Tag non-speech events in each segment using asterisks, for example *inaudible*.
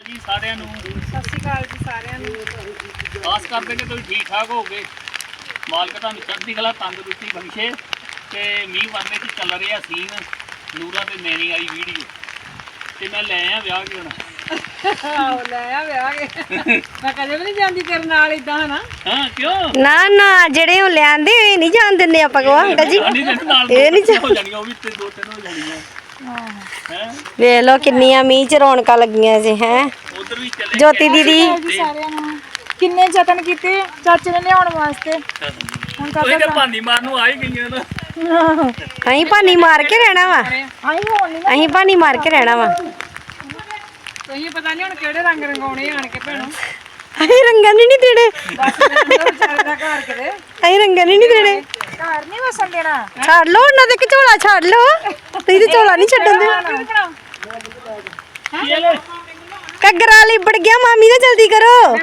ਜੀ ਸਾਰਿਆਂ ਨੂੰ। ਸਤਿ ਸ਼੍ਰੀ ਅਕਾਲ ਜੀ ਸਾਰਿਆਂ ਨੂੰ। ਆਸ ਕਰਦੇ ਕਿ ਤੁਸੀਂ ਠੀਕ ਠਾਕ ਹੋਗੇ ਮਾਲਕ ਤੁਹਾਨੂੰ ਚੜ੍ਹਦੀ ਕਲਾ ਤੰਦਰੁਸਤੀ ਬਖਸ਼ੇ ਤੇ ਮੀਂਹ ਵਰਨੇ ਚ ਚੱਲ ਰਿਹਾ ਸੀਨ ਨੂਰਾ ਤੇ ਮੈਨੀ ਵਾਲੀ ਵੀਡੀਓ। ਤੇ ਮੈਂ ਲੈ ਆ ਵਿਆਹ ਕੇ ਹੁਣ। ਆਹੋ ਲੈ ਆ ਵਿਆਹ ਕੇ। ਮੈਂ ਕਦੇ ਵੀ ਨਹੀਂ ਜਾਂਦੀ ਤੇਰੇ ਨਾਲ ਇਦਾਂ ਹਨਾ? ਹਾਂ ਕਿਉਂ? ਨਾ ਨਾ ਜਿਹੜੇ ਉਹ ਲਿਆਂਦੇ ਇਹ ਨਹੀਂ ਜਾਣ ਦਿੰਦੇ ਆਪਾਂ ਕੋ ਅੰਕਲ ਜੀ। ਇਹ ਨੀ ਦੋ ਹੋ ਜਾਣੀਆਂ ਉਹ ਵੀ ਤੇ ਦੋ ਤਿੰਨ ਹੋ ਜਾਣੀਆਂ। ਵੇਖ ਲਓ ਕਿੰਨੀਆਂ ਮੀਂਹ ਚ ਰੌਣਕਾਂ ਲੱਗੀਆਂ ਸੀ ਹੈ। ਉਧਰ ਵੀ ਚੱਲੇ ਜੋਤੀ ਦੀਦੀ। ਜੀ ਸਾਰਿਆਂ ਨੂੰ। ਕਿੰਨੇ ਯਤਨ ਕੀਤੇ ਚਾਚੇ ਨੇ ਲਿਆਉਣ ਵਾਸਤੇ? ਹੁਣ ਤੁਸੀਂ ਤਾਂ ਭਾਨੀ ਮਾਰਨ ਨੂੰ ਆ ਹੀ ਗਈਆਂ ਨਾ। ਅਸੀਂ ਭਾਨੀ ਮਾਰ ਕੇ ਰਹਿਣਾ ਵਾ। ਆਈ ਹੋਣ ਨਹੀਂ ਅਸੀਂ ਭਾਨੀ ਮਾਰ ਕੇ ਰਹਿਣਾ ਵਾ। ਤੁਸੀਂ ਪਤਾ ਨਹੀਂ ਹੁਣ ਕਿਹੜੇ ਰੰਗ ਰੰਗਾਉਣੇ ਆਣ ਕੇ ਭੈਣੋ। ਅਸੀਂ ਰੰਗਾਂ ਨਹੀਂ ਦੇਣੇ। ਬਸ ਮੇਰੇ ਵਿਚਾਰੇ ਦਾ ਘਰ ਕਿਤੇ। ਅਸੀਂ ਰੰਗਾਂ ਨਹੀਂ ਦੇਣੇ। ਘਰ ਨਹੀਂ ਵਸਣ ਦੇਣਾ। ਛੱਡ ਲਓ ਉਹਨਾਂ ਦੇ ਝੋਲਾ ਛੱਡ ਲਓ। ਤੁਸੀਂ ਤੇ ਝੋਲਾ ਨਹੀਂ ਛੱਡਣ ਦੇ ਕੀ ਲੈ ਘੱਗਰਾ ਲਿਬੜ ਗਿਆ ਮਾਮੀ ਨਾ ਜਲਦੀ ਕਰੋ।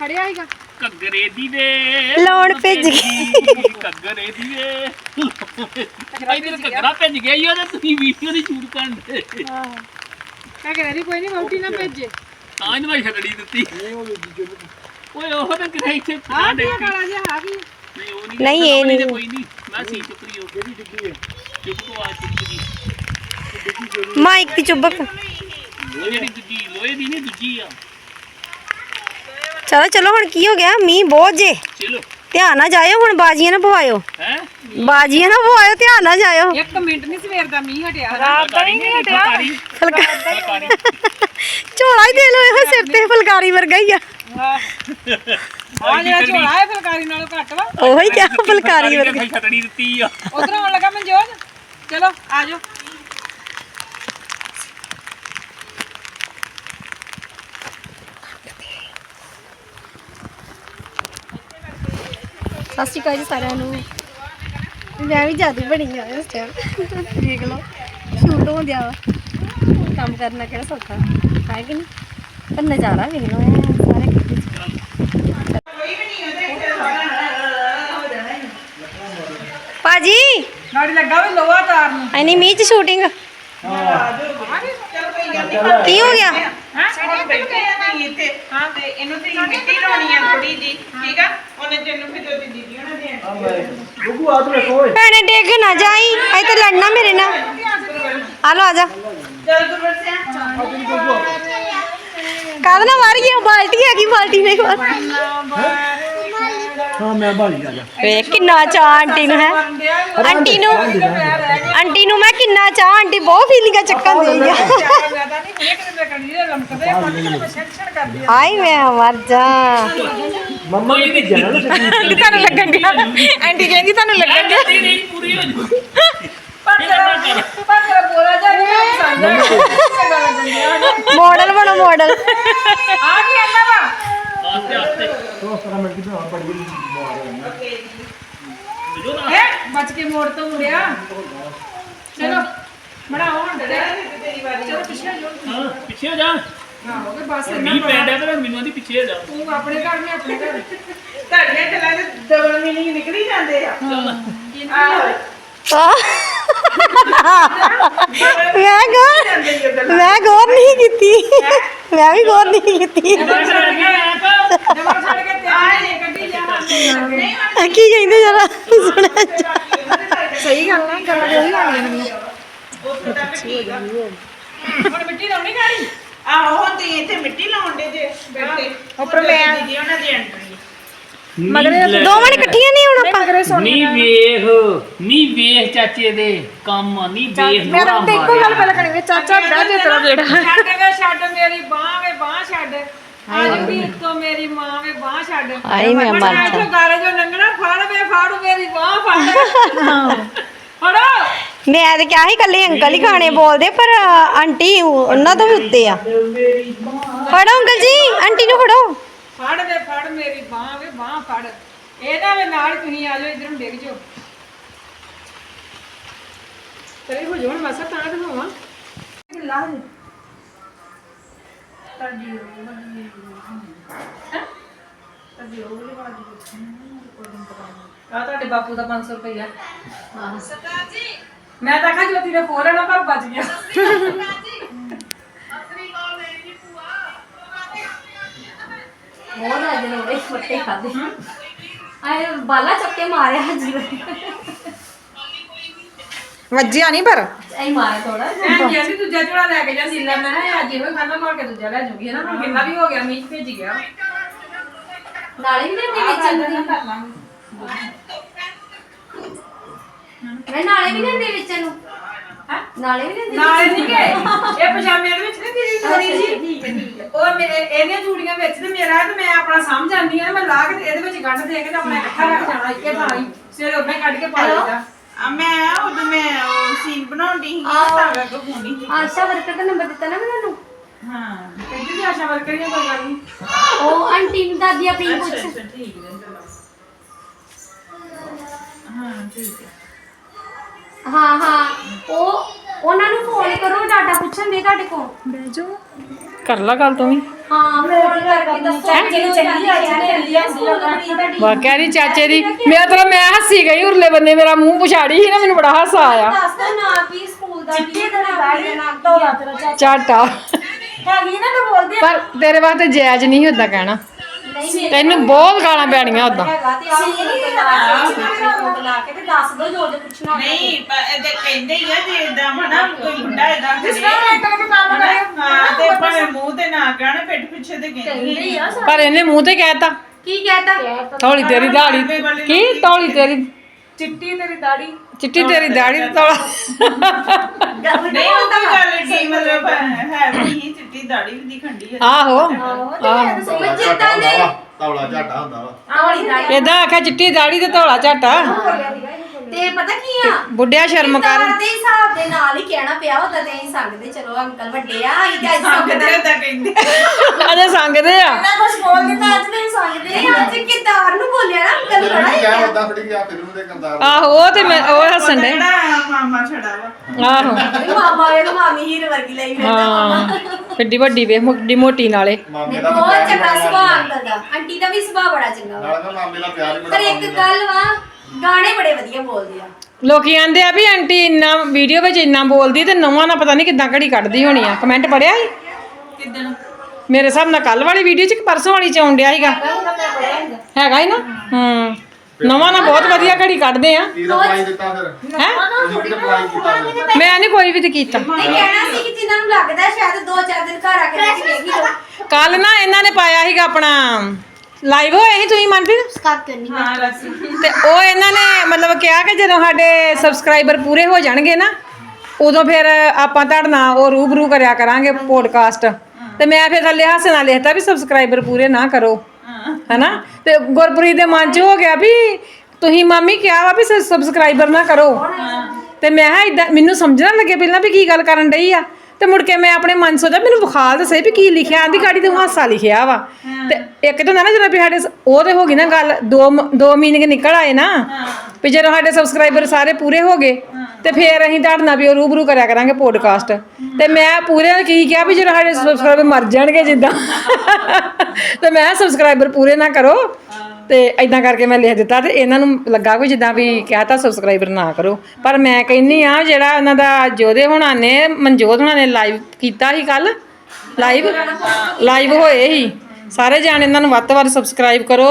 ਖੜਿਆ ਹੀਗਾ ਘੱਗਰੇ ਦੀ। ਵੇ ਲਾਉਣ ਭਿੱਜ ਗਈ। ਘੱਗਰੇ ਦੀ। ਵੇ ਇਧਰ ਘੱਗਰਾ ਭਿੱਜ ਗਿਆ ਹੀ ਉਹਦੇ ਤੁਸੀਂ ਵੀਡੀਓ ਦੀ ਸ਼ੂਟ ਕਰਨ ਦੇ। ਆਹੋ ਕਹ ਕੇ ਰਹੀ ਕੋਈ ਨਹੀਂ ਵਹੁਟੀ ਨਾ ਭੇਜੇ। ਤਾਂ ਇਹਨੂੰ ਛੱਡੜੀ ਦਿੱਤੀ। ਓਏ ਉਹ ਤਾਂ ਕਿਥੇ ਇੱਥੇ ਆ ਕੀ ਕਾਲਾ ਜਿਹਾ ਆ ਕੀ ਨਹੀਂ ਇਹ ਨਹੀਂ। ਕੋਈ ਨਹੀਂ। ਮੈਂ ਸੀ ਚੁੱਕਰੀ ਹੋ ਕਿਹੜੀ ਡਿੱਗੀ ਹੈ। ਚੁੱਪ ਕੋ ਆ ਚੁੱਕਰੀ ਮਾਈਕ ਦੀ ਚੁੱਬਕ ਦੀ ਦੂਜੀ ਲੋਹੇ ਦੀ ਨਹੀਂ ਦੂਜੀ ਆ। ਚਲੋ ਚਲੋ ਹੁਣ ਕੀ ਹੋ ਗਿਆ? ਮੀਂਹ ਬਹੁਤ ਜੇ। ਚਲੋ। ਧਿਆਨ ਨਾਲ ਜਾਇਓ ਹੁਣ ਬਾਜੀਆਂ ਨਾ ਪਵਾਇਓ। ਹੈ? ਬਾਜੀਆਂ ਨਾ ਪਵਾਇਓ ਧਿਆਨ ਨਾਲ ਜਾਇਓ। ਇੱਕ ਮਿੰਟ ਨਹੀਂ ਸਵੇਰ ਦਾ ਮੀਂਹ ਹਟਿਆ। ਰਾਤ ਦਾ ਹੀ ਨਹੀਂ ਹਟਿਆ। ਫਲਕਾਰੀ। ਝੋਲਾ ਹੀ ਦੇ ਲੋ ਇਹੋ ਸਿਰ ਤੇ ਫੁਲਕਾਰੀ ਵਰਗਾ ਹੀ ਆ। ਆ ਜਿਹੜਾ ਝੋਲਾ ਹੈ ਫੁਲਕਾਰੀ ਨਾਲੋਂ ਘੱਟ ਵਾ। ਉਹੀ ਕਿਹਾ ਫੁਲਕਾਰੀ ਵਰਗਾ। ਛੱਡੜੀ ਦਿੱਤੀ ਆ। ਉਧਰੋਂ ਆਉਣ ਲੱਗਾ ਮਨਜੋਤ। ਚਲੋ ਆ ਜਾਓ। ਸਤਿ ਸ਼੍ਰੀ ਅਕਾਲ ਜੀ ਸਾਰਿਆਂ ਨੂੰ। ਮੈਂ ਵੀ ਜਾਦੂ ਬਣੀ ਆ ਇਸ ਟਾਈਮ ਦੇਖ ਲਓ ਸ਼ੂਟ ਹੋ ਗਿਆ ਵਾ। ਕੰਮ ਕਰਨਾ ਕਿਹੜਾ ਸੌਖਾ। ਹੈ ਕਿ ਨਹੀਂ? ਪਰ ਨਜ਼ਾਰਾ ਵੇਖ ਲਓ ਸਾਰੇ ਕਿਤੇ ਭਾਜੀ? ਗਾੜੀ ਲੱਗਾ ਵੀ ਲੋਹਾ ਤਾਰ ਨੂੰ। ਐਨੀ ਮੀਂਹ ਚ ਸ਼ੂਟਿੰਗ ਕੀ ਹੋ ਗਿਆ? ਬੈਠੇ ਆ ਇੱਥੇ। ਤੇ ਇਹਨੂੰ ਤੇ ਮਿੱਟੀ ਲਾਉਣੀ ਆ ਥੋੜੀ ਜੀ ਠੀਕ ਆ? ਉਹਨੇ ਤੈਨੂੰ ਫਿਰ ਜੋਤੀ ਦੀਦੀ ਉਹਨਾਂ ਦੇ ਭੈਣੇ ਡੇਗ ਨਾ ਜਾਈ। ਐ ਤੇ ਲੜਨਾ ਮੇਰੇ ਨਾਲ। ਆ ਲੋ ਆ ਜਾ। ਕਾਹਦੇ ਨਾਲ ਮਾਰੀਏ? ਉਹ ਬਾਲਟੀ ਹੈਗੀ ਬਾਲਟੀ ਨਹੀਂ ਮਾਰ ਹਾਂ ਮੈਂ ਭਾਲੀ ਜਾ ਕਿੰਨਾ ਚਾਹ ਆਂਟੀ ਨੂੰ ਹੈ। ਆਂਟੀ ਨੂੰ ਆਂਟੀ ਨੂੰ ਮੈਂ ਕਿੰਨਾ ਚਾਹ ਆਂਟੀ ਬਹੁਤ ਫੀਲਿੰਗਾਂ ਚੱਕਣ ਦੇ। ਗਿਆ ਮੈਂ ਤਾਂ ਨਹੀਂ ਹੁਣੇ ਕਿਤੇ ਮੈਂ ਕੜੀ ਦੇ ਲਮਕਦੇ ਆ ਪਾਣੀ ਮੈਂ ਛਣ ਕਰਦੀ ਆ। ਹਾਈ ਮੈਂ ਮਰ ਜਾ। ਮੰਮਾ ਨੇ ਭੇਜਿਆ ਨਾ ਸੱਚੀ ਤੁਹਾਨੂੰ ਲੱਗਣ ਗਿਆ ਆਂਟੀ ਕਹਿੰਦੀ ਤੁਹਾਨੂੰ ਲੱਗਣ ਗਿਆ ਮਾਡਲ ਬਣੋ ਮਾਡਲ। ਆ ਕੀ ਆਂਦਾ ਵਾ ਆਸਤੇ ਆਸਤੇ ਉਹ ਸਾਰਾ ਮਿੰਟ ਦੀ ਬੜੀ ਬੜੀ ਮਾਰ ਹੈ ਬਚ ਕੇ ਮੋੜ ਤੋਂ ਮੁੜਿਆ ਚਲੋ ਬਣਾਓ ਹੁਣ ਤੇ ਚਲੋ ਪਿੱਛੇ ਜੋ ਹਾਂ ਪਿੱਛੇ ਹੋ ਜਾ। ਹਾਂ ਹੋ ਗਏ ਬਸ ਇੰਨਾ ਮੀਂਹ ਪੈਣ ਡਿਆ ਤੇ ਮੈਨੂੰ ਆਂਦੀ ਪਿੱਛੇ ਹੋ ਜਾ। ਤੂੰ ਆਪਣੇ ਘਰ ਮੈਂ ਆਪਣੇ ਘਰ। ਤੁਹਾਡੀਆਂ ਗੱਲਾਂ ਦੇ ਡਬਲ ਮੀਨਿੰਗ ਨਿਕਲੀ ਜਾਂਦੇ ਆ। ਆਹੋ। ਮੈਂ ਗੌਰ ਮੈਂ ਗੌਰ ਨਹੀਂ ਕੀਤੀ। ਮੈਂ ਵੀ ਗੌਰ ਨਹੀਂ ਕੀਤੀ। ਜਮਾ ਛੱਡ ਕੇ ਤੇ ਆਏ ਕੱਢੀ ਜਾ ਨਹੀਂ ਕੀ ਕਹਿੰਦੇ ਜਰਾ? ਸੁਣਿਆ ਸਹੀ ਗੱਲ ਨਾ ਗੱਲਾਂ ਕੋਈ ਨਹੀਂ ਹੁਣ ਮਿੱਟੀ ਲਾਉਣੀ ਗਾੜੀ? ਆਹੋ ਤੁਸੀਂ ਇੱਥੇ ਮਿੱਟੀ ਲਾਉਣ ਦੇ ਜੇ। ਬੈਠੇ। ਉੱਪਰ ਮੈਂ- ਦੀਦੀ ਉਹਨਾਂ ਦੇ ਅੰਦਰ ਮਗਰੇ ਦੋਵਾਂ ਨੇ ਇਕੱਠੀਆਂ ਨਹੀਂ ਹੁਣ ਆਪਾਂ। ਮਗਰੇ ਸੋਨੀ ਨੀ ਵੇਖ ਨੀ ਵੇਖ ਚਾਚੇ ਦੇ ਕੰਮ ਨੀ ਵੇਖ ਮੈਂ ਲੋੜਾ ਤਾਂ ਇੱਕੋ ਗੱਲ ਮਾਰਿਆ ਪਹਿਲਾਂ ਕਰੀ ਵੇ ਚਾਚਾ ਬੜਾ ਜੇ ਤੇਰਾ ਬੇੜਾ ਛੱਡ ਵੇ *laughs* ਛੱਡ ਮੇਰੀ ਬਾਹ ਵੇ ਬਾਹ ਛੱਡ। ਆ ਜੂਗੀ ਉੱਤੋਂ ਮੇਰੀ ਮਾਂ ਵੇ ਬਾਹ ਛੱਡ। ਆਈ ਮੈਂ ਮਰ ਜਾ। ਇੱਥੋਂ ਗਾਰੇ ਜੋ ਲੰਘਣਾ ਫੜ ਵੇ ਫੜ ਮੇਰੀ ਬਾਹ ਫੜ ਫੜੋ। ਮੈਂ ਤੇ ਕਿਹਾ ਸੀ ਕੱਲੇ ਅੰਕਲ ਹੀ ਖਾਣੇ ਬੋਲਦੇ ਪਰ ਆਂਟੀ ਉਹਨਾਂ ਤੋਂ ਵੀ ਉੱਤੇ ਆ। ਫੜੋ ਅੰਕਲ ਜੀ ਆਂਟੀ ਨੂੰ ਫੜੋ। ਫੜ ਵੇ ਫੜ ਮੇਰੀ ਬਾਹ ਵੇ ਬਾਹ ਫੜ। ਇਹਦਾ ਵੇ ਨਾਲ ਤੁਸੀਂ ਆ ਜਾਓ ਇਧਰ ਡਿੱਗ ਜਾਓ। ਤੇਰੇ ਹੋ ਜਾਣ ਮਸਾ ਤਾਂ ਦਿਖਾਵਾਂ ਆ ਤੁਹਾਡੇ ਬਾਪੂ ਦਾ 500 ਰੁਪਇਆ ਮੈਂ ਤਾਂ ਕਿਹਾ ਜੋਤੀ ਨੇ ਫੋਰਨ ਪਰ ਬਚ ਗਿਆ। ਫੱਟੇ ਖਾਦੇ ਆਏ ਬਾਲਾ ਚੱਕੇ ਮਾਰਿਆ ਜੀਵਨ ਵੱਜਿਆ ਨਹੀਂ ਪਰ। ਐ ਮਾਰਿਆ ਥੋੜਾ ਐਂ ਜੀ ਅਸੀਂ ਦੂਜਾ ਝੋਲਾ ਲੈ ਕੇ ਜਾ ਸੀਲਾ ਮੈਂ ਕਿਹਾ ਅੱਜ ਇਹੋ ਖਾਣਾ ਮਾਰ ਕੇ ਦੂਜਾ ਲੈ ਜੂਗੀ ਨਾ ਹੁਣ ਕਿੰਨਾ ਵੀ ਹੋ ਗਿਆ ਮੀਂਹ ਭੇਜ ਗਿਆ। ਨਾਲੇ ਵੀ ਲੈਂਦੇ ਵਿੱਚ ਨੂੰ ਮੈਂ ਨਾਲੇ ਵੀ ਲੈਂਦੇ ਵਿੱਚ ਨੂੰ। ਹੈਂ? ਨਾਲੇ ਵੀ ਲੈਂਦੇ ਨਾਲੇ ਨਹੀਂ ਗਏ ਇਹ ਪਜਾਮੇ ਦੇ ਵਿੱਚ ਨਹੀਂ ਤੇਰੀ ਥੋੜੀ ਜੀ ਠੀਕ ਹੈ ਠੀਕ ਹੈ। ਉਹ ਮੇਰੇ ਇਹਦੀਆਂ ਚੂੜੀਆਂ ਵਿੱਚ ਤੇ ਮੇਰਾ ਤੇ ਮੈਂ ਆਪਣਾ ਸਮਝ ਆਂਦੀ ਆ ਮੈਂ ਲਾ ਕੇ ਤੇ ਇਹਦੇ ਵਿੱਚ ਗੰਢ ਦੇ ਕੇ ਤੇ ਆਪਣਾ ਇਕੱਠਾ ਰੱਖ ਜਾਣਾ ਇੱਕੇ ਥਾਂ ਹੀ ਸਵੇਰੇ ਉਹਨੇ ਕੱਢ ਕੇ ਪਾ ਲਈਦਾ। ਆ ਮੈਂ ਉਦੋਂ ਮੈਂ ਉਹ ਸੀਨ ਬਣਾਉਂਦੀ ਸੀ ਆਹੋ। ਤਾਂ ਕਰਕੇ ਫੋਨੀ ਆਸ਼ਾ ਵਰਕਰ ਦਾ ਨੰਬਰ ਦਿੱਤਾ ਨਾ ਮੈਂ ਤੁਹਾਨੂੰ ਹਾਂ ਕਹਿੰਦੀ ਵੀ ਆਸ਼ਾ ਵਰਕਰ ਹੀ ਆ, ਕੋਈ ਗੱਲ ਨਹੀਂ। ਉਹ ਆਂਟੀ ਨੂੰ ਦਾਦੀ ਆਪਣੀ ਨੂੰ ਪੁੱਛ ਅੱਛਾ ਠੀਕ ਹੈ ਚਲੋ। ਹਾਂ ਠੀਕ ਹੈ। ਹਾਂ ਹਾਂ। ਉਹ ਉਹਨਾਂ ਨੂੰ ਫੋਨ ਕਰੋ ਡਾਟਾ ਪੁੱਛਣ ਦੇ ਤੁਹਾਡੇ ਕੋਲ। ਕਰ ਲਾ ਗੱਲ ਤੂੰ ਵੀ। ਹਾਂ ਫੋਨ ਕਰਕੇ ਦੱਸੋ ਚਾਚੇ ਨੂੰ ਚੱਲੀ ਆ, ਚੱਲੀ ਆ, ਚੱਲੀ ਵਾਕਿਆ ਨਹੀਂ ਚਾਚੇ ਦੀ। ਮੇਰਾ ਤਰ੍ਹਾਂ ਮੈਂ ਹੱਸੀ ਗਈ ਉਰਲੇ ਬੰਨੇ ਮੇਰਾ ਮੂੰਹ ਪੁਛਾੜੀ ਸੀ ਨਾ ਮੈਨੂੰ ਬੜਾ ਹਾਸਾ ਆਇਆ। ਦੱਸ ਦੋ ਨਾ ਕੀ ਸਕੂਲ ਦਾ ਕੀ ਹੈ ਦਾ ਨਾਮ ਤੋਲਾ ਤੇਰਾ ਚਾਚਾ। ਝਾਟਾ ਹੈਗੀ ਨਾ ਮੈਂ ਬੋਲਦੇ ਪਰ ਤੇਰੇ ਵਾਸਤੇ ਜਾਇਜ਼ ਨਹੀਂ ਹੁੰਦਾ ਕਹਿਣਾ। ਤੈਨੂੰ ਬਹੁਤ ਗਾਲਾਂ ਪੈਣੀਆਂ ਉਦਾਂ ਹੈਗਾ ਤੇ ਆਹ ਫੋਨ ਲਾ ਕੇ ਤੇ ਦੱਸ ਦੋ ਜੋ ਜੋ ਪੁੱਛਣਾ ਨਹੀਂ ਪਰ ਇਹਦੇ ਕਹਿੰਦੇ ਹੀ ਆ ਜੇ ਇਦਾਂ ਹਨਾ ਕੋਈ ਮੁੰਡਾ ਇਦਾਂ ਜਿਸ ਤਰ੍ਹਾਂ ਇੱਕ ਇੱਕ ਕੰਮ ਕਰੇ ਹਾਂ ਤੇ ਭਾਵੇਂ ਮੂੰਹ ਤੇ ਨਾ ਕਹਿਣ ਪਿੱਠ ਪਿੱਛੇ ਤੇ ਕਹਿੰਦੇ ਹੀ ਆ ਪਰ ਇਹਨੇ ਮੂੰਹ ਤੇ ਕਹਿਤਾ। ਕੀ ਕਹਤਾ? ਥੋੜੀ ਤੇਰੀ ਦਾੜੀ। ਕੀ ਤੌਲੀ ਤੇਰੀ ਚਿੱਟੀ ਤੇਰੀ ਦਾੜੀ। ਚਿੱਟੀ ਤੇਰੀ ਦਾੜੀ ਤੇ ਤੌਲਾ ਨਹੀਂ ਉਹ ਤਾਂ ਗੱਲ ਨਹੀਂ ਮਤਲਬ ਹੈ। ਵੀ ਚਿੱਟੀ ਦਾੜੀ ਵੀ ਦਿਖਣ ਦੀ ਹੈ। ਆਹੋ। ਉਹ ਚੇਤਾ ਨੇ ਤੌਲਾ ਝਾਟਾ ਹੁੰਦਾ ਵਾ ਏਦਾਂ ਆਖਿਆ ਚਿੱਟੀ ਦਾੜੀ ਤੇ ਧੌਲਾ ਝਾਟਾ। ਤੇ ਪਤਾ ਕੀ ਆ? ਬੁੱਢਿਆ ਸ਼ਰਮ ਕਰ ਦੇ ਹਿਸਾਬ ਦੇ ਨਾਲ ਹੀ ਕਹਿਣਾ ਪਿਆ ਉਹਦਾ ਤੇ ਅਸੀਂ ਸੰਗਦੇ ਚਲੋ ਅੰਕਲ ਵੱਡੇ ਆ ਅਸੀਂ ਤੇ ਅੱਜ ਸੰਗਦੇ ਤਾਂ ਕਹਿੰਦੇ। ਅਜੇ ਸੰਗਦੇ ਆ। ਨਾ ਕੁਝ ਬੋਲ ਦਿੱਤਾ ਅੱਜ ਅਸੀਂ ਸੰਗਦੇ ਆ। ਅੱਜ ਕਿਦਾਰ ਨੂੰ ਬੋਲਿਆ ਨਾ ਅੰਕਲ ਬੜਾ ਵੀ ਹੀ ਕਿਹਾ ਆ। ਉਦਾਂ ਫੜੀ ਗਿਆ ਫਿਰ ਉਹਦੇ ਕਰਦਾਰ ਆਹੋ ਉਹ ਤੇ ਮੈਂ ਉਹ ਹੱਸਣ ਦੇ ਕਿਹੜਾ ਮਾਮਾ ਛੜਾ ਵਾ। ਆਹੋ। ਮਾਮਾ ਇਹ ਮਾਮੀ ਹੀਰ ਵਰਗੀ ਲਈ ਫਿਰਦਾ ਹਾਂ। ਕਿੱਡੀ ਵੱਡੀ ਵੇ ਮੁੱਡੀ ਮੋਟੀ ਨਾਲੇ। ਮਾਮੇ ਨਹੀਂ ਦਾ ਵੀ ਬਹੁਤ ਚੰਗਾ ਸੁਭਾਅ ਅੰਕਲ ਦਾ। ਆਂਟੀ ਦਾ ਵੀ ਸੁਭਾਅ ਬੜਾ ਚੰਗਾ ਵਾ। ਨਾਲ ਨਾ ਮਾਮੇ ਦਾ ਪਿਆਰ ਹੀ ਪਰ ਬੜਾ ਇੱਕ ਗੱਲ ਵਾ ਗਾਣੇ ਬੜੇ ਵਧੀਆ ਬੋਲਦੇ ਆ। ਲੋਕੀ ਆਂਦੇ ਆ ਵੀ ਆਂਟੀ ਇੰਨਾ ਵੀਡੀਓ ਵਿੱਚ ਇੰਨਾ ਬੋਲਦੀ ਤੇ ਨਵਾਂ ਨਾ ਪਤਾ ਨਹੀਂ ਕਿੱਦਾਂ ਘੜੀ ਕੱਢਦੀ ਹੋਣੀ ਆ। ਕਮੈਂਟ ਪੜਿਆ ਸੀ? ਕਿਦਣ? ਮੇਰੇ ਹਿਸਾਬ ਨਾਲ ਕੱਲ ਵਾਲੀ ਵੀਡੀਓ ਚ ਕਿ ਪਰਸੋਂ ਵਾਲੀ ਚ ਆਉਣ ਡਿਆ ਸੀਗਾ? ਹੈਗਾ ਹੀ ਨਾ? ਹੂੰ। ਨਵਾਂ ਨਾ ਬਹੁਤ ਵਧੀਆ ਘੜੀ ਕੱਢਦੇ ਆ। ਕੀ ਰਿਪਲਾਈ ਦਿੱਤਾ ਫਿਰ। ਹੈ? ਤੁਸੀਂ ਕੀ ਰਿਪਲਾਈ ਕੀਤਾ ਫਿਰ? ਮੈਂ ਨਹੀਂ ਕੋਈ ਵੀ ਤੇ ਕੀਤਾ। ਨਹੀਂ ਕਹਿਣਾ ਸੀ ਕਿ ਜਿਨ੍ਹਾਂ ਨੂੰ ਲੱਗਦਾ ਸ਼ਾਇਦ ਦੋ ਚਾਰ ਦਿਨ ਘਰ ਆ ਕੇ ਦੇਖ ਵੇਖੀ ਲਓ ਕੱਲ ਨਾ ਇਹਨਾਂ ਨੇ ਪਾਇਆ ਸੀਗਾ ਆਪਣਾ ਲਾਈਵ ਹੋਏ ਸੀ ਤੁਸੀਂ ਮਨਪ੍ਰੀਤ? ਸਕਾਪ ਕਰਨੀ ਹਾਂ ਰਸ ਤੇ ਉਹ ਇਹਨਾਂ ਨੇ ਮਤਲਬ ਕਿਹਾ ਕਿ ਜਦੋਂ ਸਾਡੇ ਸਬਸਕ੍ਰਾਈਬਰ ਪੂਰੇ ਹੋ ਜਾਣਗੇ ਨਾ ਉਦੋਂ ਫਿਰ ਆਪਾਂ ਤੁਹਾਡੇ ਨਾਲ ਉਹ ਰੂਬਰੂ ਕਰਿਆ ਕਰਾਂਗੇ ਪੋਡਕਾਸਟ ਤੇ ਮੈਂ ਫਿਰ ਥੱਲੇ ਹਾਸੇ ਨਾਲ ਲਿਖਤਾ ਵੀ ਸਬਸਕ੍ਰਾਈਬਰ ਪੂਰੇ ਨਾ ਕਰੋ ਹੈਨਾ? ਤੇ ਗੁਰਪ੍ਰੀਤ ਦੇ ਮਨ 'ਚ ਹੋ ਗਿਆ ਵੀ ਤੁਸੀਂ ਮਾਮੀ ਕਿਹਾ ਵਾ ਵੀ ਸਬਸਕ੍ਰਾਈਬਰ ਨਾ ਕਰੋ। ਤੇ ਮੈਂ ਕਿਹਾ ਇਦਾਂ ਮੈਨੂੰ ਸਮਝਣ ਲੱਗੇ ਪਹਿਲਾਂ ਵੀ ਕੀ ਗੱਲ ਕਰਨ ਡਈ ਆ। ਤੇ ਮੁੜ ਕੇ ਮੈਂ ਆਪਣੇ ਮਨ ਸੋਚਿਆ ਮੈਨੂੰ ਵਿਖਾਲ ਦੱਸੇ ਵੀ ਕੀ ਲਿਖਿਆ ਆਂਦੀ ਗਾੜੀ ਤੇ ਹਾਸਾ ਲਿਖਿਆ ਵਾ। ਤੇ ਇੱਕ ਤਾਂ ਨਾ ਜਦੋਂ ਵੀ ਸਾਡੇ ਸ- ਉਹ ਤੇ ਹੋ ਗਈ ਨਾ ਗੱਲ ਦੋ ਮ- ਦੋ ਮੀਨਿੰਗ ਨਿਕਲ ਆਏ ਨਾ ਵੀ ਜਦੋਂ ਸਾਡੇ ਸਬਸਕ੍ਰਾਈਬਰ ਸਾਰੇ ਪੂਰੇ ਹੋ ਗਏ ਤੇ ਫਿਰ ਅਸੀਂ ਤੁਹਾਡੇ ਵੀ ਉਹ ਰੂਬਰੂ ਕਰਿਆ ਕਰਾਂਗੇ ਪੋਡਕਾਸਟ ਤੇ ਮੈਂ ਪੂਰੇ ਕੀ ਕਿਹਾ ਵੀ ਜਦੋਂ ਸਾਡੇ ਸਬਸਕ੍ਰਾਈਬਰ ਮਰ ਜਾਣਗੇ ਜਿੱਦਾਂ ਤੇ ਮੈਂ ਸਬਸਕ੍ਰਾਈਬਰ ਪੂਰੇ ਨਾ ਕਰੋ ਤੇ ਇਦਾਂ ਕਰਕੇ ਮੈਂ ਲਿਖ ਦਿੱਤਾ ਤੇ ਇਹਨਾਂ ਨੂੰ ਲੱਗਾ ਕੋਈ ਜਿੱਦਾਂ ਵੀ ਕਹਿਤਾ ਸਬਸਕ੍ਰਾਈਬਰ ਨਾ ਕਰੋ। ਪਰ ਮੈਂ ਕਹਿੰਨੀ ਆ ਜਿਹੜਾ ਉਹਨਾਂ ਦਾ ਜੋਦੇ ਹੋਣਾ ਨੇ ਮਨਜੋਤ ਹੋਣਾ ਨੇ ਲਾਈਵ ਕੀਤਾ ਸੀ ਕੱਲ ਲਾਈਵ ਲਾਈਵ ਹੋਏ ਸੀ। ਸਾਰੇ ਜਾਣੇ ਇਹਨਾਂ ਨੂੰ ਵੱਧ ਤੋਂ ਵੱਧ ਸਬਸਕ੍ਰਾਈਬ ਕਰੋ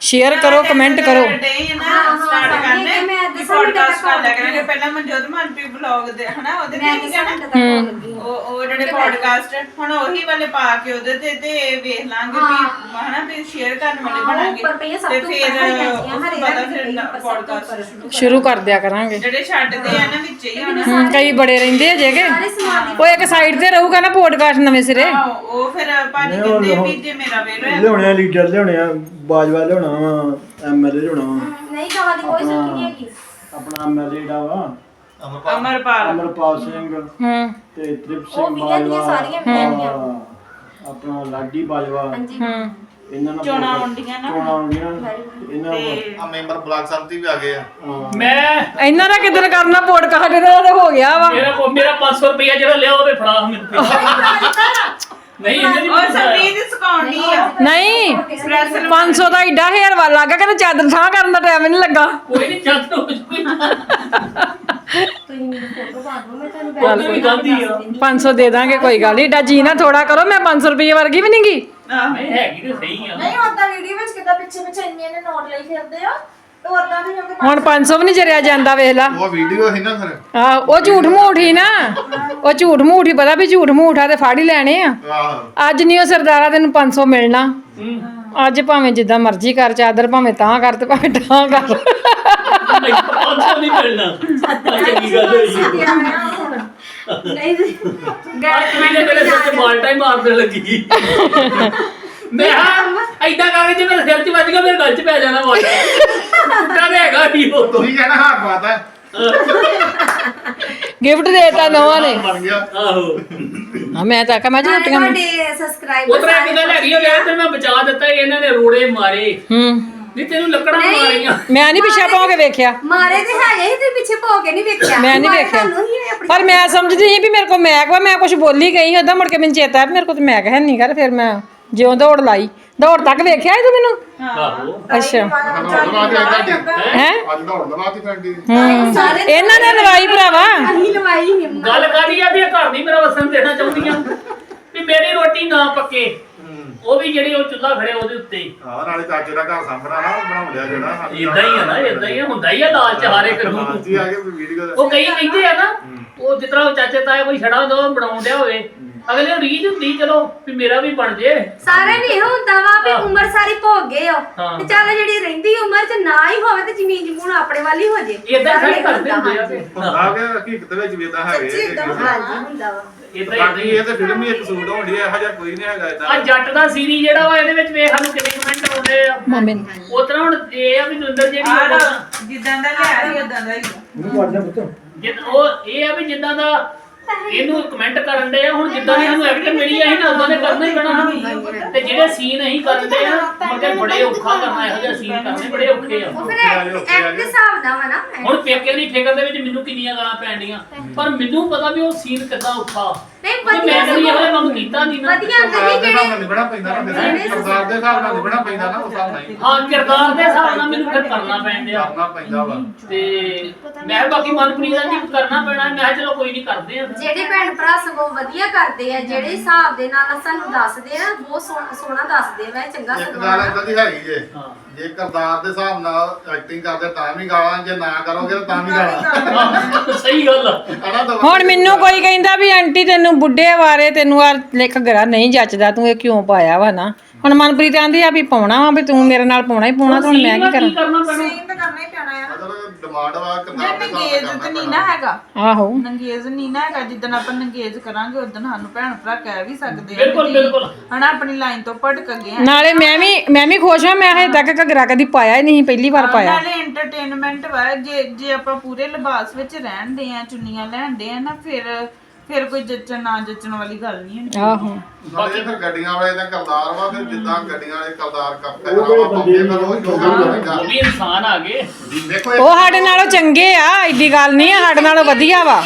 ਸ਼ੇਅਰ ਕਰੋ ਕਮੈਂਟ ਕਰੋ। ਡੇ ਨਾ ਸਟਾਰਟ ਕਰਨੇ। ਮੈਂ ਵੀ ਦੱਸਾਂ ਮਿੰਟ ਪੋਡਕਾਸਟ ਤੱਕ ਕਰ ਲਿਆ ਕਰਾਂਗੇ ਪਹਿਲਾਂ ਮਨਜੋਤ ਮਨਪ੍ਰੀਤ ਬਲੌਗ ਦੇ ਹਨਾ? ਉਹਦੇ ਤੇ ਮੈਂ ਕੀ ਕਿਸੇ ਕਹਿਣਾ ਮਿੰਟ ਤੱਕ ਆਉਣ ਲੱਗੀ। ਉਹ ਉਹ ਜਿਹੜੇ ਪੋਡਕਾਸਟ ਹੁਣ ਉਹੀ ਵਾਲੇ ਪਾ ਕੇ ਉਹਦੇ ਤੇ ਤੇ ਵੇਖ ਲਾਂਗੇ ਵੀ ਹਨਾ ਵੀ ਸ਼ੇਅਰ ਕਰਨ ਵਾਲੇ ਹਾਂ, ਬਣਾਂਗੇ। ਉੱਪਰ ਪਈਆਂ ਸਭ ਤੇ ਫਿਰ ਉੱਪਰ ਹੈਗੀਆਂ, ਉਸ ਹਰੇ ਤੋਂ ਬਾਅਦ ਰੰਗ ਫਿਰ ਦੀਆਂ, ਪਰ ਸਭ ਤੋਂ ਪੋਡਕਾਸਟ ਉੱਪਰ। ਸ਼ੁਰੂ ਸ਼ੁਰੂ ਕਰ ਦਿਆ ਕਰਾਂਗੇ। ਜਿਹੜੇ ਛੱਡਦੇ ਆ ਨਾ ਵਿੱਚ ਹੀ ਹਨਾ ਹਮ, ਕਈ ਬੜੇ ਰਹਿੰਦੇ ਆ ਜੇਗੇ। ਸਾਰੇ ਸਮਾਨ ਦੀ ਉਹ ਇੱਕ ਸਾਈਡ ਤੇ ਰਹੂਗਾ ਨਾ ਪੋਡਕਾਸਟ ਨਵੇਂ ਸਿਰੇ। ਆਹੋ, ਉਹ ਫਿਰ ਭਾਜੀ ਨਹੀਂ, ਉਹ ਕਹਿੰਦੇ ਵੀ ਜੇ ਮੇਰਾ ਵੇਲ ਹੋਇਆ ਲਿਆਉਣੇ ਆ ਲੀਡਰ ਲਿਆਉਣੇ ਆ ਬਾਜਵਾ ਲਿਆਉਣਾ ਵਾ ਐਮਐਲਏ ਲਿਆਉਣਾ ਵਾ। ਨਹੀਂ ਕਹਾਂ ਦੀ ਕੋਈ ਸੁਣਨੀ ਨਹੀਂ ਹੈਗੀ। ਆਪਣਾ ਜਿਹੜਾ ਵਾ। ਅਮਰਪਾਲ। ਅਮਰਪਾਲ। ਸਿੰਘ ਹੂੰ। ਤੇ ਤ੍ਰਿਪ ਉਹ ਸਿੰਘ ਦੀਆਂ ਬਾਜਵਾ। ਸਾਰੀਆਂ। ਹਾਂ, ਆਪਣਾ ਲਾਡੀ ਬਾਜਵਾ। ਹਾਂਜੀ। ਹੂੰ। ਇਹਨਾਂ ਨਾਲ ਚੋਣਾਂ ਆਉਂਦੀਆਂ ਨਾ। ਚੋਣਾਂ ਆਉਂਦੀਆਂ। ਇਹਨਾਂ ਤੇ ਆ ਮੈਂਬਰ ਬਲਾਕ ਸੰਮਤੀ ਵੀ ਆ ਗਏ ਆ। ਮੈਂ ਇਹਨਾਂ ਦਾ ਕਿੱਦਣ ਕਰਨਾ ਪੋਡਕਾਸਟ ਇਹਦਾ ਤਾਂ ਹੋ ਗਿਆ ਵਾ। ਮੇਰਾ ਕੋ ਮੇਰਾ 500 ਰੁਪਇਆ ਜਿਹੜਾ ਲਿਆ ਉਹਦੇ ਫੜਾ ਮੈਨੂੰ। *laughs* ਨਹੀਂ ਇਹਨੇ ਨਹੀਂ ਉਹ ਸਮਰੀਤ ਸਿਖਾਉਣੀ ਆ। ਨਹੀਂ 500 ਦਾ ਏਡਾ ਹੇਰ ਵਾਲਾ ਲੱਗਾ ਕਹਿੰਦਾ ਚਾਦਰ ਥਾਂ ਕਰਨ ਦਾ ਟਾਈਮ ਨਹੀਂ ਲੱਗਾ। ਕੋਈ ਨਹੀਂ ਚੱਲ ਹੋ ਜੂਗੀ। ਤੁਸੀਂ ਮੈਨੂੰ ਫੋਟੋ ਪਾ ਦਿਓ ਮੈਂ ਤੁਹਾਨੂੰ ਚੱਲ ਕੋਈ ਗੱਲ ਨਹੀਂ ਆ। 500 ਦੇ ਦਾਂਗੇ ਕੋਈ ਗੱਲ ਨਹੀਂ ਏਡਾ ਜੀ ਨਾ ਥੋੜਾ ਕਰੋ ਮੈਂ 500 ਰੁਪਏ ਵਰਗੀ ਵੀ ਨਹੀਂਗੀ ਨਹੀਂ ਹੈਗੀ ਤੇ ਸਹੀ ਆ। ਨਹੀਂ ਉਦਾਂ ਵੀਡੀਓ ਵਿੱਚ ਕਿਦਾਂ ਪਿੱਛੇ ਪਿੱਛੇ ਇੰਨੇ ਨੇ ਨੋਟ ਲਈ ਫਿਰਦੇ ਆ ਹੁਣ 500 ਵੀ ਨਹੀਂ ਜਰਿਆ ਜਾਂਦਾ ਵੇਖ ਲਾ। ਉਹ ਵੀਡੀਓ ਸੀ ਨਾ ਫਿਰ। ਆ ਉਹ ਝੂਠ ਮੂਠ ਹੀ ਨਾ। ਉਹ ਝੂਠ ਮੂਠ ਹੀ ਪਤਾ ਵੀ ਝੂਠ ਮੂਠ ਆ ਤੇ ਫਾੜ ਹੀ ਲੈਣੇ ਆ। ਆਹੋ। ਅੱਜ ਨਹੀਂ ਉਹ ਸਰਦਾਰਾ ਤੈਨੂੰ 500 ਮਿਲਣਾ। ਅੱਜ ਭਾਵੇਂ ਜਿੱਦਾਂ ਮਰਜ਼ੀ ਕਰ ਚਾਦਰ ਭਾਵੇਂ ਤਾਂ ਕਰ ਤੇ ਭਾਵੇਂ ਤਾਂ ਕਰ। ਨਹੀਂ ਪੰਜ ਨਹੀਂ ਮਿਲਣਾ। ਚੰਗੀ ਗੱਲ ਹੋਈ। ਨਹੀਂ ਜੀ। ਅੱਜ ਵੀ ਤੇ ਮੇਰੇ ਸਿਰ ਤੇ ਬਾਲਟਾ ਹੀ ਮਾਰਨ ਲੱਗੀ। ਮੈਂ ਹਾਂ ਐਦਾਂ ਕਰਕੇ ਜੇ ਮੇਰੇ ਸਿਰ 'ਚ ਵੱਜ ਗਿਆ ਮੇਰੇ ਗਲ 'ਚ ਪੈ ਜਾਣਾ ਬਾਲਟਾ ਟੁੱਟਾ ਤੇ ਹੈਗਾ ਹੀ ਉਹ ਤੁਸੀਂ ਕਹਿਣਾ ਹਾਰ ਪਾਤਾ ਗਿਫਟ ਦੇਤਾ ਨਵਾਂ ਨੇ। ਬਣ ਗਿਆ। ਆਹੋ। ਹਾਂ ਮੈਂ ਤਾਂ ਮੈਂ ਜੀ ਰੋਟੀਆਂ ਮੈਂ- ਤੁਹਾਡੇ ਸਬਸਕ੍ਰਾਈਬਰ ਉਤਰਾ ਇੱਕ ਗੱਲ ਹੈਗੀ ਹੋ ਗਿਆ ਤੇ ਮੈਂ ਬਚਾ ਦਿੱਤਾ ਸੀ, ਇਹਨਾਂ ਨੇ ਰੋੜੇ ਮਾਰੇ। ਹੂੰ। ਨਹੀਂ ਤੈਨੂੰ ਲੱਕੜਾਂ ਮਾਰੀਆਂ। ਮੈਂ ਨਹੀਂ ਪਿੱਛੇ ਪਾਉ ਕੇ ਵੇਖਿਆ। ਮਾਰੇ ਤੇ ਹੈਗੇ ਸੀ ਤੇ ਪਿੱਛੇ ਭੋ ਕੇ ਨਹੀਂ ਵੇਖਿਆ। ਮੈਂ ਨਹੀਂ ਮਾਰੇ ਵੇਖਿਆ। ਤੁਹਾਨੂੰ ਹੀ ਆਪਣੀ ਪਰ ਮੈਂ ਸਮਝਦੀ ਸੀ ਵੀ ਮੇਰੇ ਕੋਲ ਮੈਕ ਵਾ ਮੈਂ ਕੁਝ ਬੋਲੀ ਗਈ ਉਦਾਂ ਮੁੜ ਕੇ ਮੈਨੂੰ ਚੇਤਾ ਆਇਆ ਵੀ ਮੇਰੇ ਕੋਲ ਤੇ ਮੈਕ ਹੈ ਨਹੀਂ ਕਰ ਫਿਰ ਮੈਂ ਜਿਉਂ ਦੌੜ ਲਾਈ। ਦੌੜ ਤੱਕ ਵੇਖਿਆ ਸੀ ਤੂੰ ਮੈਨੂੰ? ਆਹੋ। ਅੱਛਾ। ਹੈ ਅੱਜ ਦੌੜ ਲਵਾ ਕੇ ਤੁਹਾਡੀ ਸਾਰੇ ਇਹਨਾਂ ਨੇ ਲਵਾਈ ਭਰਾਵਾ। ਅਸੀਂ ਲਵਾਈ ਸੀ ਗੱਲ ਕਾਦੀ ਆ ਵੀ ਇਹ ਘਰ ਨਹੀਂ ਮੇਰਾ ਵਸਣ ਦੇਣਾ ਚਾਹੁੰਦੀਆਂ? ਵੀ ਮੇਰੀ ਰੋਟੀ ਨਾ ਪੱਕੇ। ਉਹ ਵੀ ਜਿਹੜੀ ਉਹ ਚੁੱਲ੍ਹਾ ਖੜੇ ਉਹਦੇ ਉੱਤੇ। ਹਾਂ ਨਾਲੇ ਚਾਚੇ ਦਾ ਘਰ ਸਾਂਭਣਾ ਨਾ ਬਣਾਉਣ ਲਿਆ ਜਿਹੜਾ। ਇਦਾਂ ਹੀ ਆ ਨਾ ਇਦਾਂ ਹੀ ਆ, ਹੁੰਦਾ ਹੀ ਆ ਲਾਲਚ ਹਾਰੇ ਕਰੂ ਜੀ ਆ ਕੇ ਵੀਡੀਓ ਉਹ ਕਈ ਕਹਿੰਦੇ ਆ ਨਾ ਉਹ ਜਿਸ ਤਰ੍ਹਾਂ ਉਹ ਚਾਚੇ ਤਾਏ ਕੋਈ ਛੜਾ ਹੁੰਦਾ ਉਹ ਬਣਾਉਣ ਡਿਆ ਹੋਵੇ। ਅਗਲੇ ਨੂੰ ਰੀਝ ਹੁੰਦੀ ਚਲੋ ਵੀ ਮੇਰਾ ਵੀ ਬਣ ਜੇ ਸਾਰੇ ਨਹੀਂ ਇਹੋ ਹੁੰਦਾ ਵਾ ਵੀ ਹਾਂ। ਉਮਰ ਸਾਰੀ ਭੋਗ ਗਏ ਹੋ ਹਾਂ। ਤੇ ਚੱਲ ਜਿਹੜੀ ਰਹਿੰਦੀ ਉਮਰ ਚ ਨਾ ਹੀ ਹੋਵੇ ਤੇ ਜ਼ਮੀਨ ਜਮੂਨ ਆਪਣੇ ਵਾਲੀ ਹੀ ਜੇ ਇਦਾਂ ਸਾਰੇ ਸਾਰੇ ਕਰਦੇ ਹੁੰਦੇ ਆ। ਤੇ ਹੁੰਦਾ ਕਿ ਹਕੀਕਤ ਵਿੱਚ ਵੀ ਇਦਾਂ ਹੈਗੇ ਸੱਚੀ ਇੱਕਦਮ। ਹਾਂਜੀ ਹੁੰਦਾ ਵਾ ਇਦਾਂ ਬਾਕੀ ਇਹ ਤਾਂ ਫਿਲਮ ਹੀ ਇੱਕ ਸੂਟ ਹੋਣੀ ਹੈ ਇਹੋ ਜਿਹਾ ਕੋਈ ਨਹੀਂ ਹੈਗਾ ਆ ਇਦਾਂ ਜੱਟ ਦਾ ਸੀਰੀ ਜਿਹੜਾ ਵਾ ਇਹਦੇ ਵਿੱਚ ਵੇਖ ਸਾਨੂੰ ਕਿੰਨੇ ਕਮੈਂਟ ਆਉਂਦੇ ਆ ਮਾਮੇ ਨੇ ਉਤਰਾ ਹੁਣ ਇਹ ਆ ਵੀ ਨਰਿੰਦਰ ਜਿਹੜੀ ਆਹ ਉਹ ਲਓ, ਜਿੱਦਾਂ ਦਾ ਲਿਆ ਸੀ ਉਦਾਂ ਦਾ ਹੀ ਆ। ਜਿੱਦ ਉਹ ਇਹ ਆ ਵੀ ਜਿੱਦਾਂ ਦਾ ਇਹਨੂੰ ਕਮੈਂਟ ਕਰਨ ਦੇ ਆ ਹੁਣ ਜਿੱਦਾਂ ਦੀ ਸਾਨੂੰ ਐਕਟ ਮਿਲੀ ਆ ਅਸੀਂ ਨਾ ਉਦਾਂ ਦੇ ਕਰਨਾ ਹੀ ਪੈਣਾ। ਸਾਨੂੰ। ਤੇ ਜਿਹੜੇ ਸੀਨ ਅਸੀਂ ਕਰਦੇ ਆ ਮਗਰ ਬੜੇ ਔਖਾ ਕਰਨਾ ਇਹੋ ਜਿਹਾ ਸੀਨ ਕਰਨੇ ਬੜੇ ਔਖੇ ਆ। ਉਹ ਫਿਰ ਐਕਟ ਦੇ ਹਿਸਾਬ ਦਾ ਵਾ ਨਾ ਹੁਣ ਪੇਕੇ ਦੀ ਫਿਕਰ ਦੇ ਵਿੱਚ ਮੈਨੂੰ ਕਿੰਨੀਆਂ ਗਾਲਾਂ ਪੈਣੀਆਂ ਪਰ ਮੈਨੂੰ ਪਤਾ ਵੀ ਉਹ ਸੀਨ ਕਿੱਦਾਂ ਔਖਾ। ਨਹੀਂ ਵਧੀਆ ਮੈਂ ਕਦੀ ਇਹੋ ਜਿਹਾ ਸਗੋਂ। ਕੰਮ ਕੀਤਾ ਨਹੀਂ ਨਾ। ਵਧੀਆ ਸਰਦਾਰ ਦੇ ਹਿਸਾਬ ਨਾਲ ਜਿਹੜੇ ਨਿਭਣਾ ਪੈਂਦਾ ਨਾ ਫਿਰ ਸਰਦਾਰ ਦੇ ਹਿਸਾਬ ਨਾਲ ਨਿਭਣਾ ਪੈਂਦਾ ਨਾ ਉਸ ਹਿਸਾਬ ਨਾਲ ਹੀ। ਹਾਂ ਕਿਰਦਾਰ ਦੇ ਹਿਸਾਬ ਨਾਲ ਮੈਨੂੰ ਫਿਰ ਕਰਨਾ ਪੈਂਦਾ। ਕਰਨਾ ਪੈਂਦਾ ਵਾ। ਤੇ ਮੈਂ ਬਾਕੀ ਮਨਪ੍ਰੀਤ ਦਾ ਜੀ ਕਰਨਾ ਪੈਣਾ ਮੈਂ ਕਿਹਾ ਚਲੋ ਕੋਈ ਨਹੀਂ ਕਰਦੇ ਆ। ਜਿਹੜੇ ਭੈਣ ਭਰਾ ਸਗੋਂ ਵਧੀਆ ਕਰਦੇ ਆ ਜਿਹੜੇ ਹਿਸਾਬ ਦੇ ਨਾਲ ਸਾਨੂੰ ਦੱਸਦੇ ਆ ਬਹੁਤ ਸੋਹਣਾ ਸੋਹਣਾ ਦੱਸਦੇ ਆ ਵੈ ਚੰਗਾ ਇੱਕ ਸਗੋਂ ਗੱਲ ਇਦਾਂ ਦੀ ਹੈਗੀ ਜੇ। ਹਾਂ। ਜੇ ਕਰਦਾਰ ਦੇ ਹਿਸਾਬ ਨਾਲ ਐਕਟਿੰਗ ਕਰਦੇ ਤਾਂ ਵੀ ਗਾਲਾਂ ਜੇ ਨਾ ਕਰੋਗੇ ਤਾਂ ਵੀ ਗਾਲਾਂ। ਸਹੀ ਗੱਲ ਆ। ਹਨਾ ਤਾਂ ਹੁਣ ਮੈਨੂੰ ਕੋਈ ਕਹਿੰਦਾ ਵੀ ਆਂਟੀ ਤੈਨੂੰ ਬੁੱਢੇ ਬਾਰੇ ਤੈਨੂੰ ਆ ਲਿਖ ਗਰਾ ਨਹੀਂ ਜੱਚਦਾ ਤੂੰ ਇਹ ਕਿਉਂ ਪਾਇਆ ਵਾ ਨਾ? ਹੁਣ ਮਨਪ੍ਰੀਤ ਆਂਦੀ ਆ ਵੀ ਪਾਉਣਾ ਵਾ ਵੀ ਤੂੰ ਮੇਰੇ ਨਾਲ ਪਾਉਣਾ ਹੀ ਪਾਉਣਾ ਤਾਂ ਹੁਣ ਮੈਂ ਕੀ ਕਰਾਂ? ਕਰਨਾ ਪੈਣਾ ਸੀਨ ਤਾਂ ਕਰਨਾ ਹੀ ਪੈਣਾ ਆ। ਮਤਲਬ ਡਿਮਾਂਡ ਵਾ ਜੇ ਕਰਦਾਰ ਦੇ ਨੰਗੇਜ ਹਿਸਾਬ ਤੇ ਨਾਲ ਨਹੀਂ ਕਰਨਾ ਨਾ ਹੈਗਾ। ਆਹੋ। ਨੰਗੇਜ ਨਹੀਂ ਨਾ ਹੈਗਾ ਜਿੱਦਣ ਆਪਾਂ ਨੰਗੇਜ ਕਰਾਂਗੇ ਉਦੋਂ ਸਾਨੂੰ ਭੈਣ ਭਰਾ ਕਹਿ ਵੀ ਸਕਦੇ ਆ ਬਿਲਕੁਲ, ਵੀ ਬਿਲਕੁਲ। ਹਨਾ ਆਪਣੀ ਲਾਈਨ ਤੋਂ ਭਟਕ ਗਏ ਆ। ਨਾਲੇ ਮੈਂ ਵੀ ਮੈਂ ਵੀ ਖੁਸ਼ ਹਾਂ ਮੈਂ ਹਜੇ ਤੱਕ ਘਗਰਾ ਕਦੀ ਪਾਇਆ ਹੀ ਨਹੀਂ ਪਹਿਲੀ ਵਾਰ ਪਾਇਆ। ਨਾਲੇ ਐਂਟਰਟੇਨਮੈਂਟ ਵਾ ਜੇ ਜੇ ਆਪਾਂ ਪੂਰੇ ਲਿਬਾਸ ਵਿੱਚ ਰਹਿਣਦੇ ਆ ਚੁੰਨੀਆਂ ਲੈਣਦੇ ਆ ਨਾ ਫਿਰ ਫਿਰ ਕੋਈ ਜੱਚਣ ਨਾ ਜੱਚਣ ਵਾਲੀ ਗੱਲ ਨਹੀਂ ਹੁੰਦੀ। ਆਹੋ। ਨਾਲੇ ਫਿਰ ਗੱਡੀਆਂ ਵਾਲੇ ਦਾ ਕਰਦਾਰ ਵਾ ਫਿਰ ਜਿੱਦਾਂ ਗੱਡੀਆਂ ਵਾਲੇ ਕਰਦਾਰ ਕਰਦੇ ਹਰਾਵਾ ਪਾਉਂਦੇ ਫਿਰ ਉਹ ਜੋਗਾ ਉਹ ਵੀ ਇਨਸਾਨ ਆ ਗਏ। ਦੇਖੋ ਉਹ ਸਾਡੇ ਨਾਲੋਂ ਚੰਗੇ ਆ ਐਡੀ ਗੱਲ ਨਹੀਂ ਆ ਸਾਡੇ ਨਾਲੋਂ ਵਧੀਆ ਵਾ।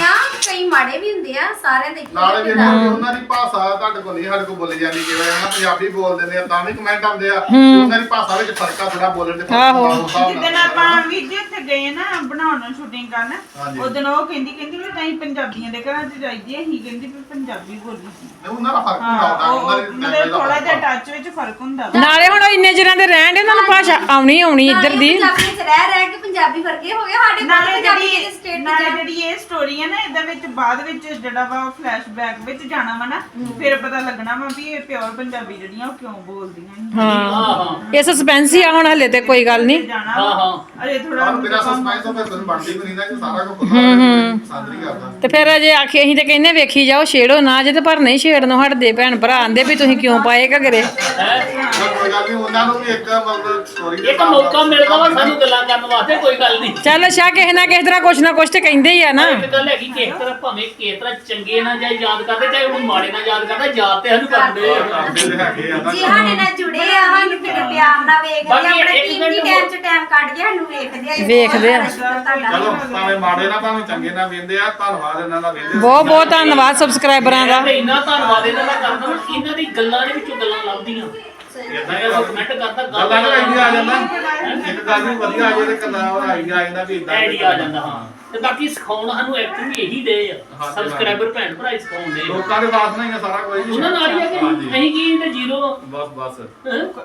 ਕਈ ਮਾੜੇ ਵੀ ਹੁੰਦੇ ਆ ਸਾਰਿਆਂ ਦੇ ਨਾਲੇ ਵੀ ਉਹਨਾਂ ਦੀ ਭਾਸ਼ਾ ਤੁਹਾਡੇ ਕੋਲ ਨਹੀਂ ਸਾਡੇ ਕੋਲ ਬੋਲੀ ਜਾਂਦੀ ਕਿਵੇਂ ਹਨਾ ਪੰਜਾਬੀ ਬੋਲਦੇ ਨੇ ਤਾਂ ਵੀ ਕਮੈਂਟ ਆਉਂਦੇ ਆ ਕਿ ਉਹਨਾਂ ਦੀ ਭਾਸ਼ਾ ਵਿੱਚ ਫ਼ਰਕ ਆ ਥੋੜਾ ਬੋਲਣ ਦੇ ਫ਼ਰਕ ਆਹੋ। ਹੁੰਦਾ ਉਸ ਹਿਸਾਬ ਨਾਲ। ਜਿੱਦਣ ਆਪਾਂ ਵੀਰ ਜੀ ਉੱਥੇ ਗਏ ਨਾ ਬਣਾਉਣ ਨੂੰ ਸ਼ੂਟਿੰਗ ਕਰਨ ਹਾਂਜੀ। ਉਦੋਂ ਉਹ ਕਹਿੰਦੀ ਕਹਿੰਦੀ ਵੀ ਤਾਂ ਪੰਜਾਬੀਆਂ ਦੇ ਘਰਾਂ 'ਚ ਜਾਈਦੀ ਅਸੀਂ ਕਹਿੰਦੀ ਵੀ ਪੰਜਾਬੀ ਬੋਲੀ ਸੀ ਤੇ ਉਹਨਾਂ ਦਾ ਫ਼ਰਕ ਹੁੰਦਾ ਹਾਂ ਹੁੰਦਾ ਉਹ ਉਹਨਾਂ ਦੀ ਮਤਲਬ language ਦਾ ਥੋੜਾ ਜਿਹਾ। ਟੱਚ ਵਿੱਚ ਫ਼ਰਕ ਹੁੰਦਾ ਵਾ ਨਾਲੇ ਹੁਣ ਇੰਨੇ ਚਿਰਾਂ ਦੇ ਰਹਿਣ ਦੇ ਉਹਨਾਂ ਨੂੰ ਭਾਸ਼ਾ ਆਉਣੀ ਆਉਣੀ ਇੱਧਰ ਦੀ ਪੰਜਾਬੀ ਚ ਰਹਿ ਰਹਿ ਕੇ ਪੰਜਾਬੀ ਵਰਗੇ ਹੋ ਗਏ ਸਾਡੇ ਕੋਲ ਨਾਲੇ ਪੰਜਾਬੀ ਜਿਹੜੀ ਦੀ ਸਟੇਟ ਨਾਲੇ ਤੇ ਜਿਹੜੀ ਇਹ ਸਟੋਰੀ ਹੈ ਨਾ ਇਹਦੇ ਵਿੱਚ ਬਾਅਦ ਵਿੱਚ ਜਿਹੜਾ ਵਾ ਫਲੈਸ਼ਬੈਕ ਵਿੱਚ ਜਾਣਾ ਵਾ ਨਾ ਫਿਰ ਪਤਾ ਲੱਗਣਾ ਵਾ ਵੀ ਇਹ ਪਿਓਰ ਪੰਜਾਬੀ ਜਿਹੜੀਆਂ ਉਹ ਕਿਉਂ ਬੋਲਦੀਆਂ ਨੇ। ਹਾਂ। ਹਾਂ ਹਾਂ ਇਹ ਸਸਪੈਂਸ ਹੀ ਆ ਹੁਣ ਹਲੇ ਤੇ ਕੋਈ ਗੱਲ ਨਹੀਂ। ਜਾਣਾ ਹਾਂ, ਵਾ। ਹਾਂ। ਅਜੇ ਥੋੜਾ ਔਰ ਬਿਨਾਂ ਸਸਪੈਂਸ ਤੋਂ ਫਿਰ ਤੁਹਾਨੂੰ ਬਣਦੀ ਵੀ ਨਹੀਂ ਨਾ ਕਿ ਸਾਰਾ ਕੁਝ ਪਤਾ ਹੋਵੇ ਪਸੰਦ ਨਹੀਂ ਕਰਦਾ। ਤੇ ਫਿਰ ਅਜੇ ਆਖੇ ਅਸੀਂ ਤੇ ਕਹਿੰਨੇ ਵੇਖੀ ਜਾਓ ਛੇੜੋ ਨਾ ਜੇ ਤੇ ਪਰ ਨਹੀਂ ਛੇੜਨੋਂ ਹਟਦੇ ਭੈਣ ਭਰਾ ਆਂਦੇ ਵੀ ਤੁਸੀਂ ਕਿਉਂ ਪਾਏ ਘਗਰੇ? ਚਲੋ ਕੋਈ ਗੱਲ ਨਹੀਂ ਉਹਨਾਂ ਨੂੰ ਵੀ ਇੱਕ ਮਤਲਬ ਸਟੋਰੀ ਇੱਕ ਮੌਕਾ ਮਿਲਦਾ ਵਾ ਸਾਨੂੰ ਗੱਲਾਂ ਕਰਨ ਵਾਸਤੇ ਕੋਈ ਗੱਲ ਨਹੀਂ। ਚੱਲ ਸ਼ਾ ਕਿਸੇ ਨਾ ਕਿਸੇ ਤਰ੍ਹਾਂ ਕੁਛ ਨਾ ਕੁਛ ਤੇ ਕਹਿੰਦੇ ਹੀ ਆ ਨਾ। ਇੱਕ ਗੱਲ ਹੈਗੀ ਕਿ ਤਰ੍ਹਾਂ ਭਾਵੇਂ ਕਿਸ ਤਰ੍ਹਾਂ ਚੰਗੇ ਨਾਲ ਜਾਂ ਯਾਦ ਕਰਦੇ ਚਾਹੇ ਉਹਨੂੰ ਮਾੜੇ ਨਾਲ ਯਾਦ ਕਰਦਾ ਯਾਦ ਤੇ ਸਾਨੂੰ ਕਰਦੇ ਆ। ਕਰਦੇ ਤੇ ਹੈਗੇ ਆ ਨਾ ਜੀ ਸਾਡੇ ਨਾਲ ਜੁੜੇ ਆ ਸਾਨੂੰ ਕਿਤੇ ਪਿਆਰ ਨਾਲ ਵੇਖਦੇ ਆ ਬਾਕੀ ਆਪਣੇ ਇੱਕ ਕੀਮਤੀ ਮਿੰਟ ਟਾਈਮ ਚ ਟਾਈਮ ਕੱਢ ਕੇ ਸਾਨੂੰ ਵੇਖਦੇ ਆ ਇਹ ਵੇਖਦੇ ਆ। ਬਹੁਤ ਸ਼ੁਕਰ ਤੁਹਾਡਾ। ਚਲੋ ਭਾਵੇਂ ਮਾੜੇ ਨਾ ਭਾਵੇਂ ਚੰਗੇ ਨਾ ਵੇਂਦੇ ਆ ਧੰਨਵਾਦ ਇਹਨਾਂ ਦਾ ਵੇਂਦੇ ਬਹੁਤ ਬਹੁਤ ਧੰਨਵਾਦ ਸਬਸਕ੍ਰਾਈਬਰਾਂ ਦਾ। ਮੈਂ ਤੇ ਇੰਨਾ ਧੰਨਵਾਦ ਇਹਨਾਂ ਦਾ ਕਰਦਾ ਇਹਨਾਂ ਦੀ ਗੱਲਾਂ ਦੇ ਵਿੱਚੋਂ ਗੱਲਾਂ ਲੱਭਦੀਆਂ। ਇਦਾਂ ਇਹ ਕਮੈਂਟ ਕਰਦਾ ਗੱਲ ਆ ਆਈਡੀਆ ਆ ਜਾਂਦਾ ਇੱਕ ਗੱਲ ਵੀ ਵਧੀਆ ਆ ਜੇ ਤੇ ਕੰਨਾਂ ਆਈਡੀਆ ਆ ਜਾਂਦਾ ਵੀ ਇਦਾਂ ਆਈਡੀਆ ਆ ਜਾਂਦਾ ਹਾਂ। ਤੇ ਬਾਕੀ ਸਿਖਾਉਣ ਸਾਨੂੰ ਐਕਟਿੰਗ ਵੀ ਇਹੀ ਦੇ ਆ। ਸਬਸਕ੍ਰਾਈਬਰ ਭੈਣ ਭਰਾ ਹੀ ਸਿਖਾਉਂਦੇ ਲੋਕਾਂ ਦੇ ਸਾਥ ਨਾਲ ਹੀ ਆ ਸਾਰਾ ਕੁਝ। ਉਹਨਾਂ ਨਾਲ ਹੀ ਆ ਕਿ। ਅਸੀਂ ਕੀ ਤੇ ਜ਼ੀਰੋ? ਬਸ ਬਸ।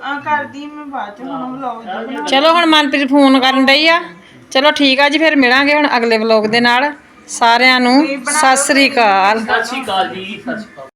ਆ ਕਰਦੀ ਮੈਂ ਬਾਅਦ ਚ ਹੁਣ ਵਲੌਗ ਚਲੋ ਹੁਣ ਮਨਪ੍ਰੀਤ ਫੋਨ ਕਰਨ ਡਈ ਆ। ਚਲੋ ਠੀਕ ਆ ਜੀ ਫਿਰ ਮਿਲਾਂਗੇ ਹੁਣ ਅਗਲੇ ਵਲੋਗ ਦੇ ਨਾਲ। ਸਾਰਿਆਂ ਨੂੰ ਸਤਿ ਸ੍ਰੀ ਅਕਾਲ। ਸਤਿ ਸ਼੍ਰੀ ਅਕਾਲ ਜੀ ਸਤਿ ਸ਼੍ਰੀ ਅਕਾਲ।